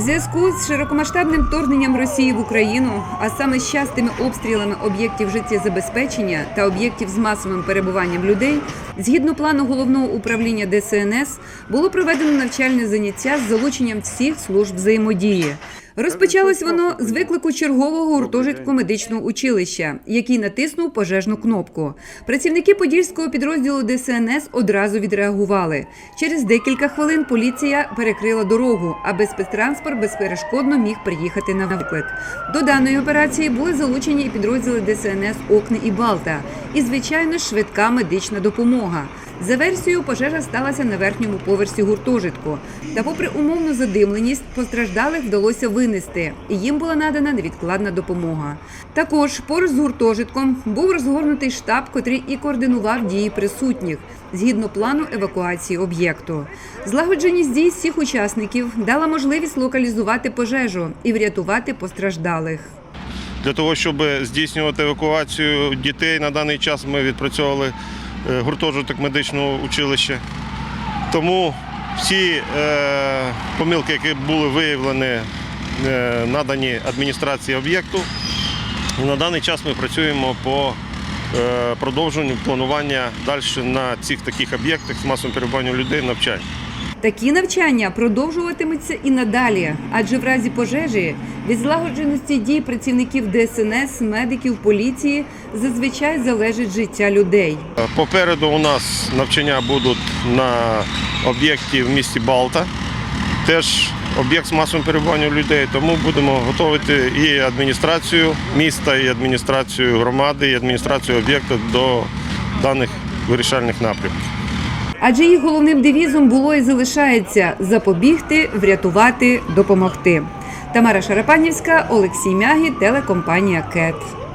Зв'язку з широкомасштабним вторгненням Росії в Україну, а саме з частими обстрілами об'єктів життєзабезпечення та об'єктів з масовим перебуванням людей, згідно плану головного управління ДСНС, було проведено навчальне заняття з залученням всіх служб взаємодії. Розпочалось воно з виклику чергового гуртожитку медичного училища, який натиснув пожежну кнопку. Працівники подільського підрозділу ДСНС одразу відреагували. Через декілька хвилин поліція перекрила дорогу, аби спецтранспорт безперешкодно міг приїхати на виклик. До даної операції були залучені і підрозділи ДСНС Окни і Балта, і звичайно швидка медична допомога. За версією, пожежа сталася на верхньому поверсі гуртожитку. Та, попри умовну задимленість, постраждалих вдалося винести, і їм була надана невідкладна допомога. Також поруч з гуртожитком був розгорнутий штаб, котрий і координував дії присутніх згідно плану евакуації об'єкту. Злагодженість дій всіх учасників дала можливість локалізувати пожежу і врятувати постраждалих. Для того, щоб здійснювати евакуацію дітей, на даний час ми відпрацьовували гуртожиток медичного училища. Тому всі е, помилки, які були виявлені, е, надані адміністрації об'єкту. На даний час ми працюємо по е, продовженню планування далі на цих таких об'єктах з масовим перебуванням людей навчань. Такі навчання продовжуватимуться і надалі, адже в разі пожежі від злагодженості дій працівників ДСНС, медиків, поліції зазвичай залежить життя людей. Попереду у нас навчання будуть на об'єкті в місті Балта. Теж об'єкт з масовим перебуванням людей, тому будемо готувати і адміністрацію міста, і адміністрацію громади, і адміністрацію об'єкту до даних вирішальних напрямків. Адже їх головним девізом було і залишається запобігти, врятувати, допомогти. Тамара Шарапанівська, Олексій Мягі, телекомпанія КЕТ.